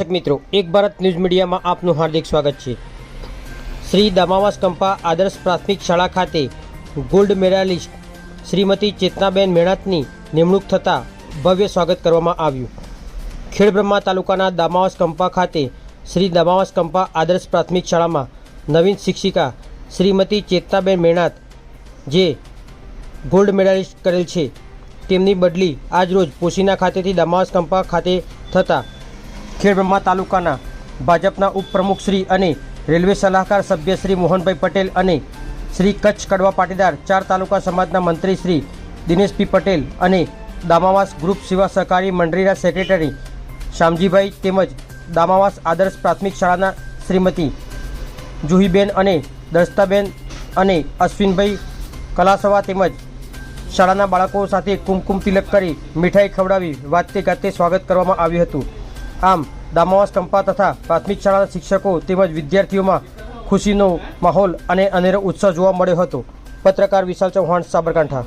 મિત્રો, એક ભારત ન્યૂઝ મીડિયામાં આપનું હાર્દિક સ્વાગત છે. શ્રી દમાવાસ કંપા આદર્શ પ્રાથમિક શાળા ખાતે ગોલ્ડ મેડાલિસ્ટ શ્રીમતી ચેતનાબેન મેણાતની નિમણૂક થતાં ભવ્ય સ્વાગત કરવામાં આવ્યું. ખેડબ્રહ્મા તાલુકાના દામાવાસ કંપા ખાતે શ્રી દમાવાસ કંપા આદર્શ પ્રાથમિક શાળામાં નવીન શિક્ષિકા શ્રીમતી ચેતનાબેન મેણાત, જે ગોલ્ડ મેડાલિસ્ટ કરેલ છે, તેમની બદલી આજરોજ પોશીના ખાતેથી દમાવાસ કંપા ખાતે થતાં ખેડબ્રહ્મા તાલુકાના ભાજપના ઉપપ્રમુખ શ્રી અને રેલવે સલાહકાર સભ્ય શ્રી મોહનભાઈ પટેલ અને શ્રી કચ્છ કડવા પાટીદાર ચાર તાલુકા સમાજના મંત્રી શ્રી દિનેશભાઈ પટેલ અને દામાવાસ ગ્રુપ સેવા સહકારી મંડળીના સેક્રેટરી શ્યામજીભાઈ તેમજ દામાવાસ આદર્શ પ્રાથમિક શાળાના શ્રીમતી જુહીબેન અને દસ્તાબેન અને અશ્વિનભાઈ કલાસવા તેમજ શાળાના બાળકો સાથે કુમકુમ તિલક કરી મીઠાઈ ખવડાવી વાતે ગાતે સ્વાગત કરવામાં આવ્યું હતું. આમ દામાવાસ કંપા તથા પ્રાથમિક શાળાના શિક્ષકો તેમજ વિદ્યાર્થીઓમાં ખુશીનો માહોલ અને અનેરો ઉત્સાહ જોવા મળ્યો હતો. પત્રકાર વિશાલ ચૌહાણ, સાબરકાંઠા.